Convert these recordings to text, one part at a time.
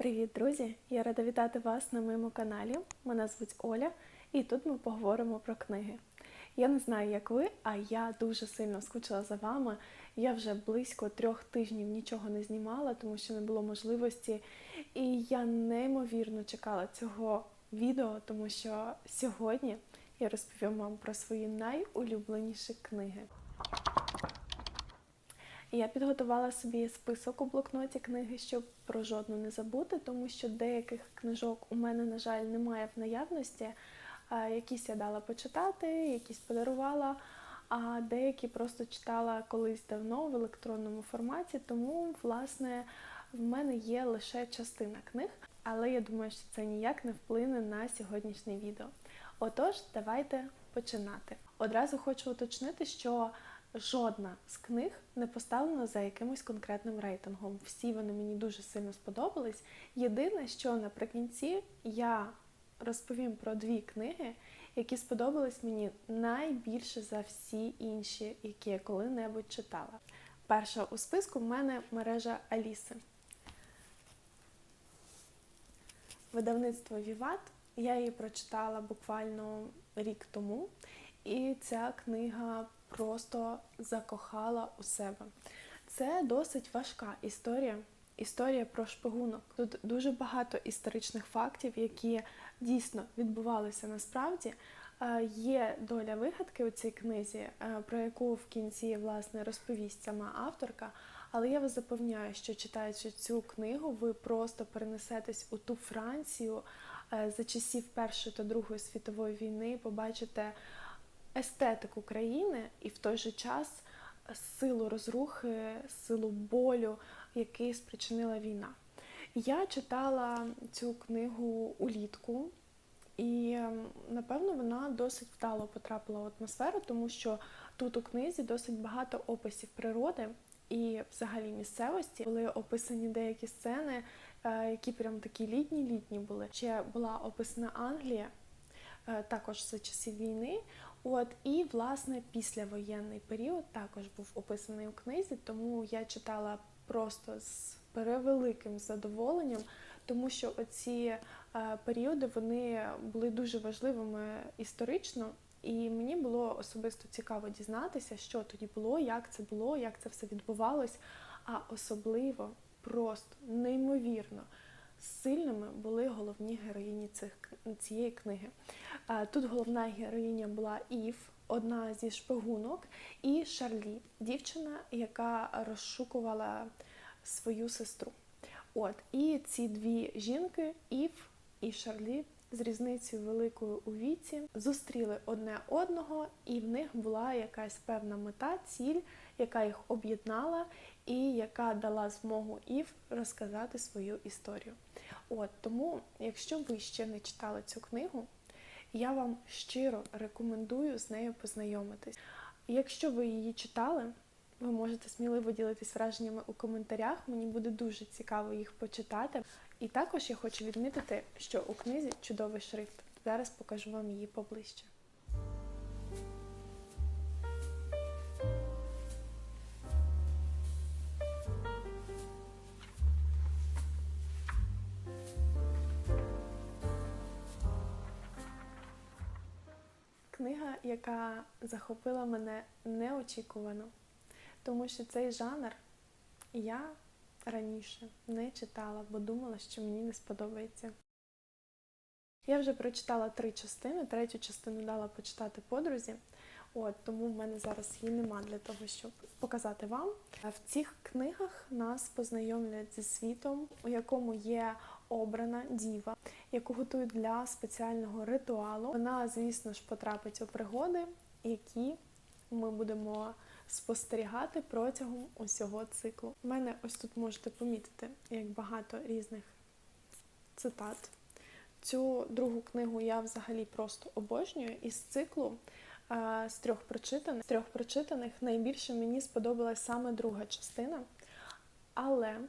Привіт, друзі! Я рада вітати вас на моєму каналі. Мене звуть Оля, і тут ми поговоримо про книги. Я не знаю, як ви, а я дуже сильно скучила за вами. Я вже близько трьох тижнів нічого не знімала, тому що не було можливості. І я неймовірно чекала цього відео, тому що сьогодні я розповім вам про свої найулюбленіші книги. Я підготувала собі список у блокноті книги, щоб про жодну не забути, тому що деяких книжок у мене, на жаль, немає в наявності. Якісь я дала почитати, якісь подарувала, а деякі просто читала колись давно в електронному форматі, тому, власне, в мене є лише частина книг, але я думаю, що це ніяк не вплине на сьогоднішнє відео. Отож, давайте починати. Одразу хочу уточнити, що Жодна з книг не поставлена за якимось конкретним рейтингом. Всі вони мені дуже сильно сподобались. Єдине, що наприкінці я розповім про дві книги, які сподобались мені найбільше за всі інші, які я коли-небудь читала. Перша у списку в мене мережа Аліси. Видавництво Віват. Я її прочитала буквально рік тому, і ця книга просто закохала у себе. Це досить важка історія. Історія про шпигунок. Тут дуже багато історичних фактів, які дійсно відбувалися насправді. Е, Є доля вигадки у цій книзі, е, про яку в кінці власне розповість сама авторка. Але я вас запевняю, що читаючи цю книгу, ви просто перенесетесь у ту Францію е, за часів Першої та Другої світової війни, побачите естетику країни і в той же час силу розрухи, силу болю, який спричинила війна. Я читала цю книгу улітку, і напевно вона досить вдало потрапила в атмосферу, тому що тут у книзі досить багато описів природи і взагалі місцевості. Були описані деякі сцени, е, які прям такі літні-літні були. Ще була описана Англія. е, Також за часів війни, От і власне післявоєнний період також був описаний у книзі, тому я читала просто з перевеликим задоволенням, тому що оці е, періоди вони були дуже важливими історично, і мені було особисто цікаво дізнатися, що тоді було, як це було, як це все відбувалось. А особливо просто неймовірно сильними були головні героїні цих цієї книги. Тут головна героїня була Ів, одна зі шпигунок, і Шарлі, дівчина, яка розшукувала свою сестру. От і ці дві жінки, Ів і Шарлі, з різницею великою у віці, зустріли одне одного, і в них була якась певна мета, ціль, яка їх об'єднала і яка дала змогу Ів розказати свою історію. От тому, якщо ви ще не читали цю книгу, я вам щиро рекомендую з нею познайомитись. Якщо ви її читали, ви можете сміливо ділитись враженнями у коментарях. Мені буде дуже цікаво їх почитати. І також я хочу відмітити, що у книзі чудовий шрифт. Зараз покажу вам її поближче. Книга, яка захопила мене неочікувано, тому що цей жанр я раніше не читала, бо думала, що мені не сподобається. Я вже прочитала три частини, третю частину дала почитати подрузі, от тому в мене зараз її нема для того, щоб показати вам. В цих книгах нас познайомлять зі світом, у якому є обрана діва, яку готують для спеціального ритуалу. Вона, звісно ж, потрапить у пригоди, які ми будемо спостерігати протягом усього циклу. У мене ось тут можете помітити, як багато різних цитат. Цю другу книгу я взагалі просто обожнюю із циклу. З трьох прочитаних з трьох прочитаних найбільше мені сподобалась саме друга частина, але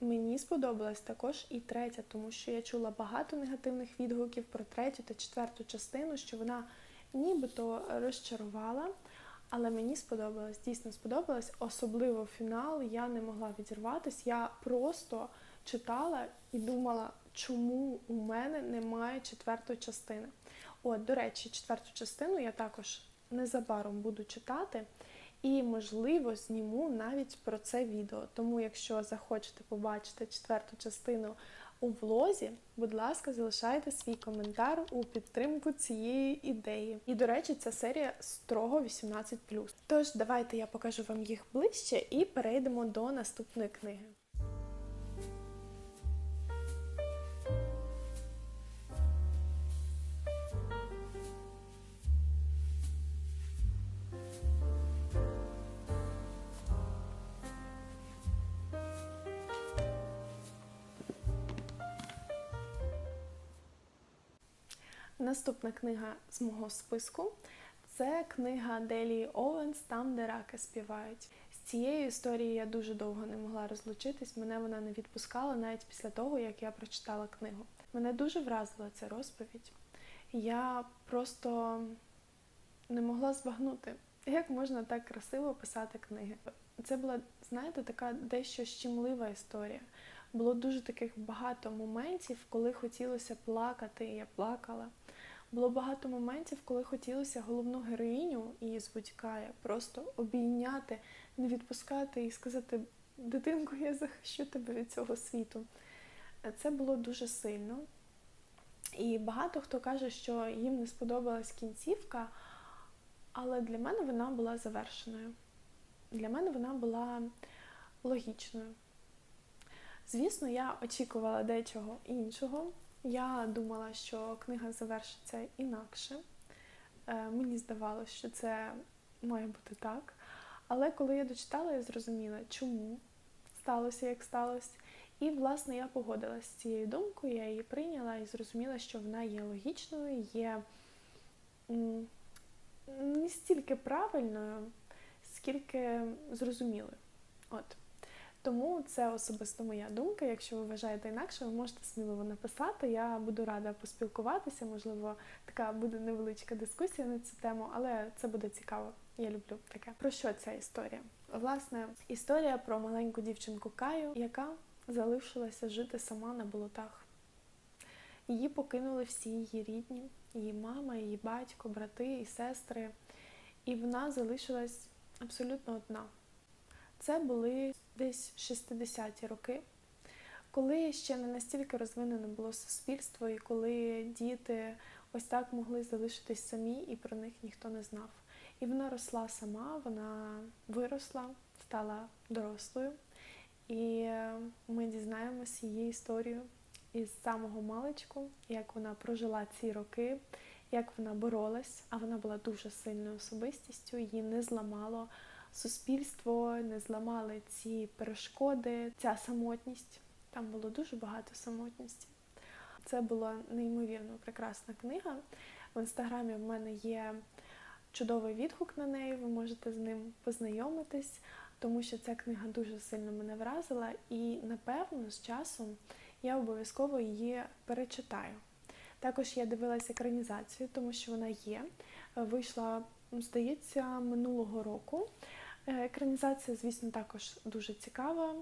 Мені сподобалась також і третя, тому що я чула багато негативних відгуків про третю та четверту частину, що вона нібито розчарувала. Але мені сподобалось, дійсно сподобалось, особливо фінал. Я не могла відірватися. Я просто читала і думала, чому у мене немає четвертої частини. От, до речі, четверту частину я також незабаром буду читати. І, можливо, зніму навіть про це відео. Тому, якщо захочете побачити четверту частину у влозі, будь ласка, залишайте свій коментар у підтримку цієї ідеї. І, до речі, ця серія строго 18. Тож, давайте я покажу вам їх ближче і перейдемо до наступної книги. Наступна книга з мого списку це книга Делії Оуенс Там, де раки співають. З цією історією я дуже довго не могла розлучитись. Мене вона не відпускала навіть після того, як я прочитала книгу. Мене дуже вразила ця розповідь. Я просто не могла збагнути, як можна так красиво писати книги. Це була, знаєте, така дещо щемлива історія. Було дуже таких багато моментів, коли хотілося плакати, і я плакала. Було багато моментів, коли хотілося головну героїню і звуть просто обійняти, не відпускати і сказати: дитинку, я захищу тебе від цього світу. Це було дуже сильно. І багато хто каже, що їм не сподобалась кінцівка, але для мене вона була завершеною. Для мене вона була логічною. Звісно, я очікувала дечого іншого. Я думала, що книга завершиться інакше. Е, мені здавалося, що це має бути так. Але коли я дочитала, я зрозуміла, чому сталося, як сталося. І, власне, я погодилася з цією думкою, я її прийняла і зрозуміла, що вона є логічною, є не стільки правильною, скільки зрозумілою. От. Тому це особисто моя думка. Якщо ви вважаєте інакше, ви можете сміливо написати. Я буду рада поспілкуватися. Можливо, така буде невеличка дискусія на цю тему, але це буде цікаво. Я люблю таке. Про що ця історія? Власне, історія про маленьку дівчинку Каю, яка залишилася жити сама на болотах. Її покинули всі її рідні, її мама, її батько, брати і сестри. І вона залишилась абсолютно одна. Це були десь 60-ті роки, коли ще не настільки розвинене було суспільство, і коли діти ось так могли залишитись самі, і про них ніхто не знав. І вона росла сама, вона виросла, стала дорослою, і ми дізнаємося її історію із самого маличку, як вона прожила ці роки, як вона боролась, а вона була дуже сильною особистістю, її не зламало суспільство, не зламали ці перешкоди, ця самотність. Там було дуже багато самотності. Це була неймовірно прекрасна книга. В інстаграмі в мене є чудовий відгук на неї, ви можете з ним познайомитись, тому що ця книга дуже сильно мене вразила, і напевно з часом я обов'язково її перечитаю. Також я дивилася екранізацію, тому що вона є. Вийшла, здається, минулого року. Е, екранізація, звісно, також дуже цікава,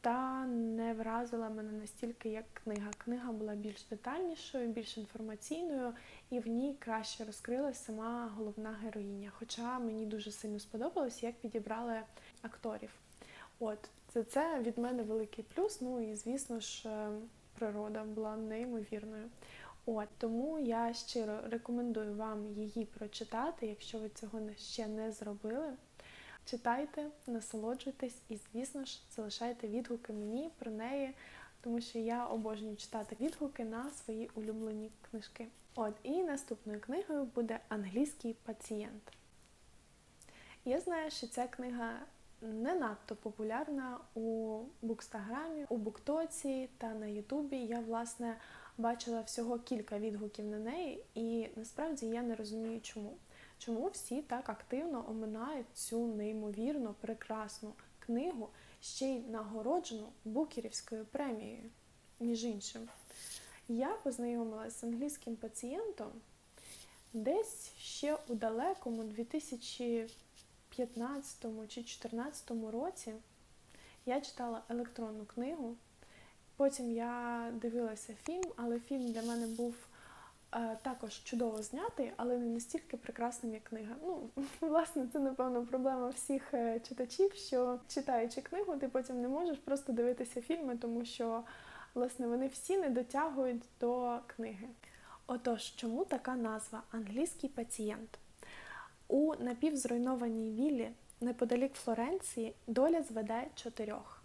та не вразила мене настільки, як книга. Книга була більш детальнішою, більш інформаційною, і в ній краще розкрилась сама головна героїня. Хоча мені дуже сильно сподобалось, як підібрали акторів. От, це, це від мене великий плюс. Ну і звісно ж, е, природа була неймовірною. От тому я щиро рекомендую вам її прочитати, якщо ви цього ще не зробили. Читайте, насолоджуйтесь і, звісно ж, залишайте відгуки мені про неї, тому що я обожнюю читати відгуки на свої улюблені книжки. От, і наступною книгою буде Англійський пацієнт. Я знаю, що ця книга не надто популярна у букстаграмі, у буктоці та на Ютубі. Я, власне, бачила всього кілька відгуків на неї, і насправді я не розумію, чому. Чому всі так активно оминають цю неймовірно прекрасну книгу, ще й нагороджену Букерівською премією, між іншим? Я познайомилася з англійським пацієнтом десь ще у далекому 2015 чи 2014 році. Я читала електронну книгу, Потім я дивилася фільм, але фільм для мене був е, також чудово знятий, але не настільки прекрасним, як книга. Ну, власне, це напевно проблема всіх е, читачів, що читаючи книгу, ти потім не можеш просто дивитися фільми, тому що власне вони всі не дотягують до книги. Отож, чому така назва англійський пацієнт? У напівзруйнованій віллі неподалік Флоренції доля зведе чотирьох: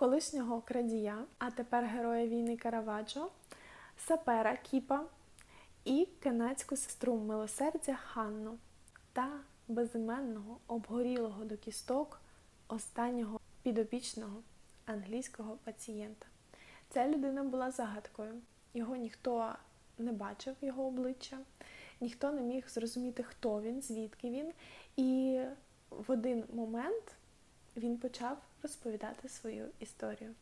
колишнього крадія, а тепер героя війни Караваджо, сапера Кіпа і кенецьку сестру милосердя Ханну та безіменного обгорілого до кісток останнього підопічного англійського пацієнта. Ця людина була загадкою. Його ніхто не бачив, його обличчя, ніхто не міг зрозуміти, хто він, звідки він. І в один момент він почав розповідати свою історію.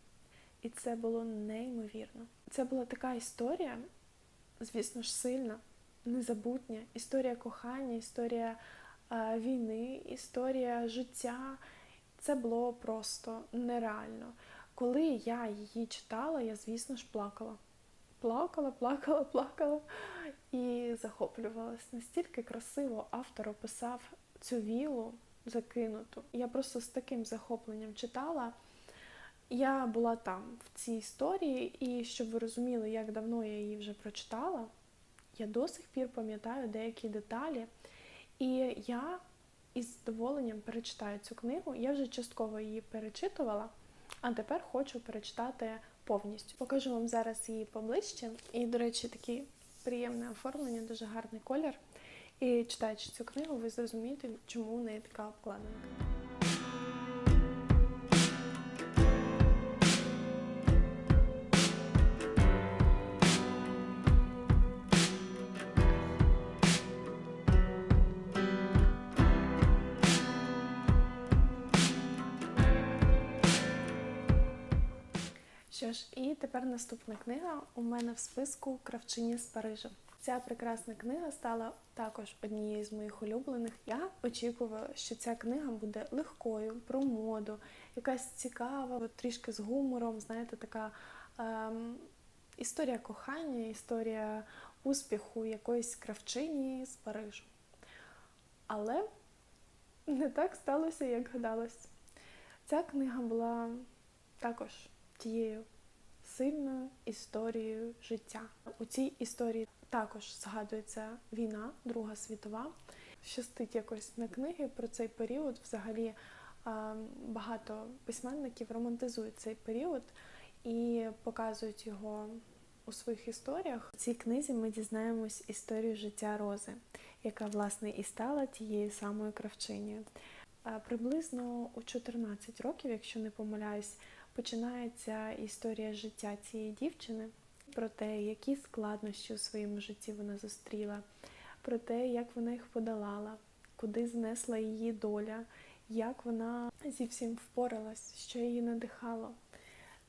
І це було неймовірно. Це була така історія, звісно ж, сильна, незабутня, історія кохання, історія е, війни, історія життя. Це було просто нереально. Коли я її читала, я, звісно ж, плакала. Плакала, плакала, плакала і захоплювалась. Настільки красиво автор описав цю вілу закинуту. Я просто з таким захопленням читала. Я була там, в цій історії, і щоб ви розуміли, як давно я її вже прочитала, я до сих пір пам'ятаю деякі деталі. І я із задоволенням перечитаю цю книгу. Я вже частково її перечитувала, а тепер хочу перечитати повністю. Покажу вам зараз її поближче. І, до речі, таке приємне оформлення, дуже гарний колір. І читаючи цю книгу, ви зрозумієте, чому в неї така обкладинка. Що ж, і тепер наступна книга у мене в списку Кравчині з Парижа. Ця прекрасна книга стала також однією з моїх улюблених. Я очікувала, що ця книга буде легкою, про моду, якась цікава, трішки з гумором, знаєте, така ем, історія кохання, історія успіху якоїсь кравчині з Парижу. Але не так сталося, як гадалось. Ця книга була також тією сильною історією життя. У цій історії також згадується війна, Друга світова. Щастить якось на книги про цей період. Взагалі багато письменників романтизують цей період і показують його у своїх історіях. У цій книзі ми дізнаємось історію життя Рози, яка власне і стала тією самою кравчинею. Приблизно у 14 років, якщо не помиляюсь, починається історія життя цієї дівчини, про те, які складнощі у своєму житті вона зустріла, про те, як вона їх подолала, куди знесла її доля, як вона зі всім впоралась, що її надихало,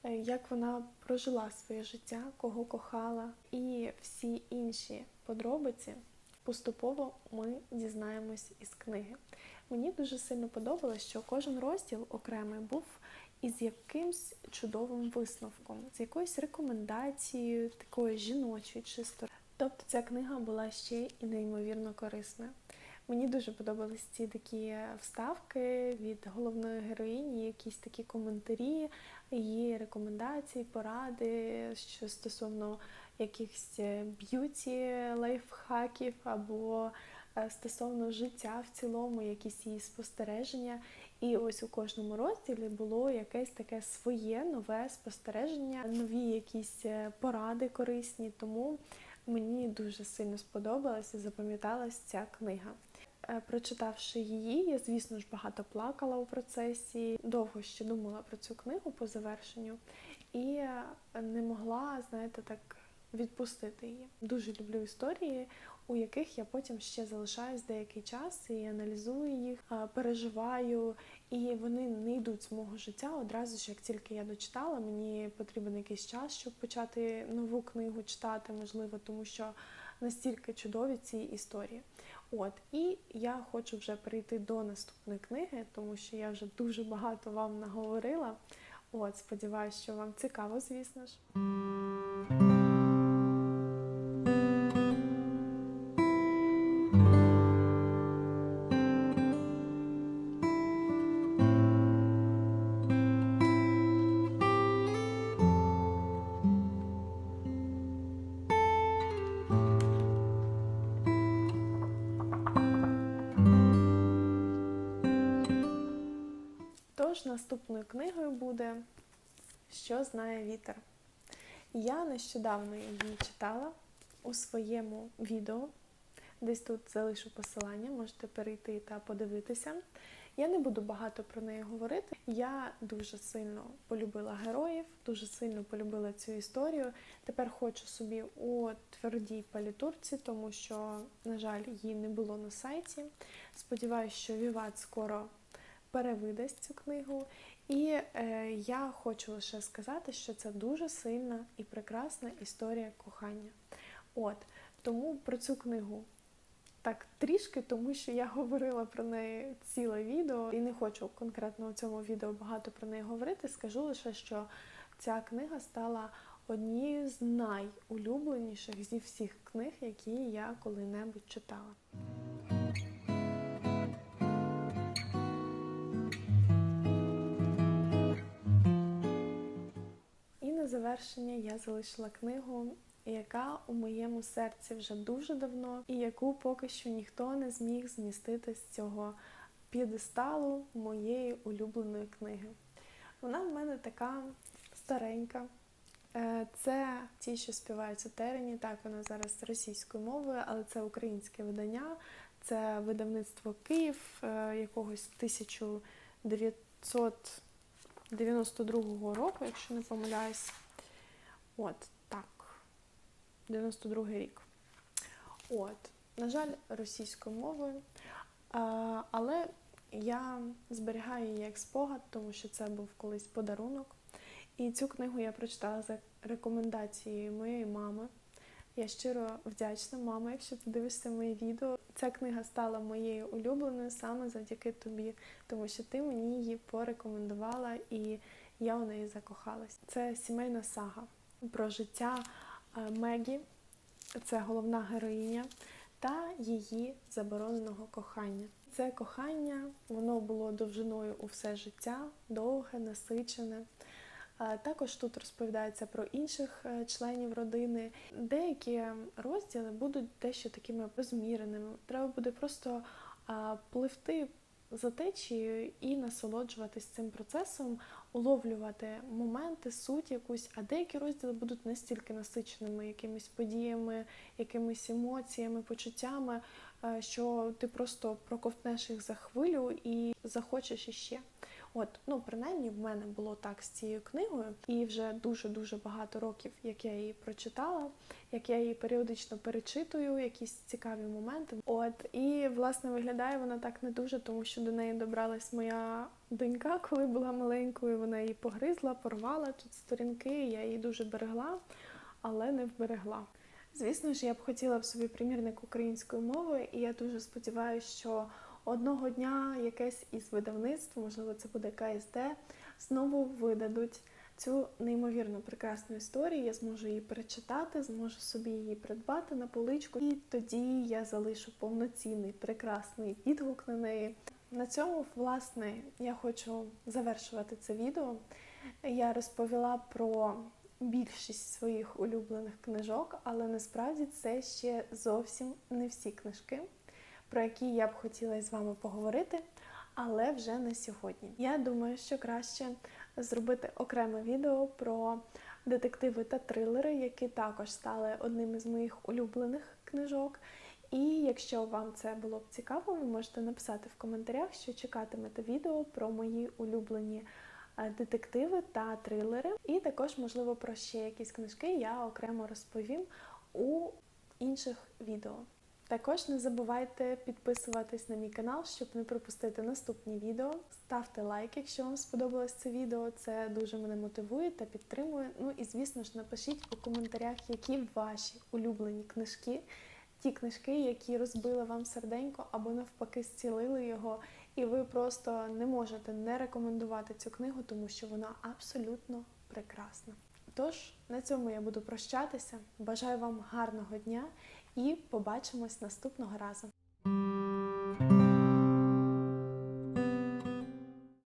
е, як вона прожила своє життя, кого кохала, і всі інші подробиці поступово ми дізнаємось із книги. Мені дуже сильно подобалось, що кожен розділ окремий був із якимсь чудовим висновком, з якоюсь рекомендацією, такою жіночою чисто. Тобто ця книга була ще і неймовірно корисна. Мені дуже подобались ці такі вставки від головної героїні, якісь такі коментарі, її рекомендації, поради що стосовно якихось б'юті лайфхаків або е, стосовно життя в цілому, якісь її спостереження. І ось у кожному розділі було якесь таке своє нове спостереження, нові якісь е, поради корисні. Тому мені дуже сильно сподобалася запам'яталась ця книга. Е, прочитавши її, я, звісно ж, багато плакала у процесі, довго ще думала про цю книгу по завершенню і е, не могла, знаєте, так відпустити її. Дуже люблю історії, у яких я потім ще залишаюсь деякий час і аналізую їх, переживаю, і вони не йдуть з мого життя одразу ж, як тільки я дочитала, мені потрібен якийсь час, щоб почати нову книгу читати, можливо, тому що настільки чудові ці історії. От, і я хочу вже перейти до наступної книги, тому що я вже дуже багато вам наговорила. От, сподіваюся, що вам цікаво, звісно ж. Тож наступною книгою буде Що знає вітер. Я нещодавно її читала у своєму відео. Десь тут залишу посилання, можете перейти та подивитися. Я не буду багато про неї говорити. Я дуже сильно полюбила героїв, дуже сильно полюбила цю історію. Тепер хочу собі у твердій палітурці, тому що, на жаль, її не було на сайті. Сподіваюсь, що Віват скоро перевидасть цю книгу. І е, я хочу лише сказати, що це дуже сильна і прекрасна історія кохання. От тому про цю книгу так трішки, тому що я говорила про неї ціле відео і не хочу конкретно у цьому відео багато про неї говорити. Скажу лише, що ця книга стала однією з найулюбленіших зі всіх книг, які я коли-небудь читала. Завершення я залишила книгу, яка у моєму серці вже дуже давно, і яку поки що ніхто не зміг змістити з цього п'єдесталу моєї улюбленої книги. Вона в мене така старенька. Е, Це ті, що співають у терені. Так, вона зараз російською мовою, але це українське видання. Це видавництво Київ е, якогось 1992 року, якщо не помиляюсь. От, так. 92 рік. От, на жаль, російською мовою. Але я зберігаю її як спогад, тому що це був колись подарунок. І цю книгу я прочитала за рекомендацією моєї мами. Я щиро вдячна, мама, якщо ти дивишся моє відео. Ця книга стала моєю улюбленою саме завдяки тобі, тому що ти мені її порекомендувала і я у неї закохалась. Це сімейна сага про життя Мегі, це головна героїня, та її забороненого кохання. Це кохання, воно було довжиною у все життя, довге, насичене. Також тут розповідається про інших е, членів родини. Деякі розділи будуть дещо такими розміреними. Треба буде просто пливти за течією і насолоджуватись цим процесом, уловлювати моменти, суть якусь, а деякі розділи будуть настільки насиченими якимись подіями, якимись емоціями, почуттями, е, що ти просто проковтнеш їх за хвилю і захочеш іще. От, ну принаймні в мене було так з цією книгою, і вже дуже-дуже багато років, як я її прочитала, як я її періодично перечитую, якісь цікаві моменти. От і власне виглядає вона так не дуже, тому що до неї добралась моя донька, коли була маленькою. Вона її погризла, порвала тут сторінки. Я її дуже берегла, але не вберегла. Звісно ж, я б хотіла б собі примірник української мови, і я дуже сподіваюся, що одного дня якесь із видавництв, можливо, це буде КСД, знову видадуть цю неймовірно прекрасну історію. Я зможу її перечитати, зможу собі її придбати на поличку, і тоді я залишу повноцінний прекрасний відгук на неї. На цьому, власне, я хочу завершувати це відео. Я розповіла про більшість своїх улюблених книжок, але насправді це ще зовсім не всі книжки про які я б хотіла з вами поговорити, але вже не сьогодні. Я думаю, що краще зробити окреме відео про детективи та трилери, які також стали одним із моїх улюблених книжок. І якщо вам це було б цікаво, ви можете написати в коментарях, що чекатимете відео про мої улюблені е, детективи та трилери. І також, можливо, про ще якісь книжки я окремо розповім у інших відео. Також не забувайте підписуватись на мій канал, щоб не пропустити наступні відео. Ставте лайк, якщо вам сподобалось це відео. Це дуже мене мотивує та підтримує. Ну і звісно ж, напишіть у коментарях, які ваші улюблені книжки, ті книжки, які розбили вам серденько або навпаки зцілили його, і ви просто не можете не рекомендувати цю книгу, тому що вона абсолютно прекрасна. Тож на цьому я буду прощатися. Бажаю вам гарного дня і побачимось наступного разу.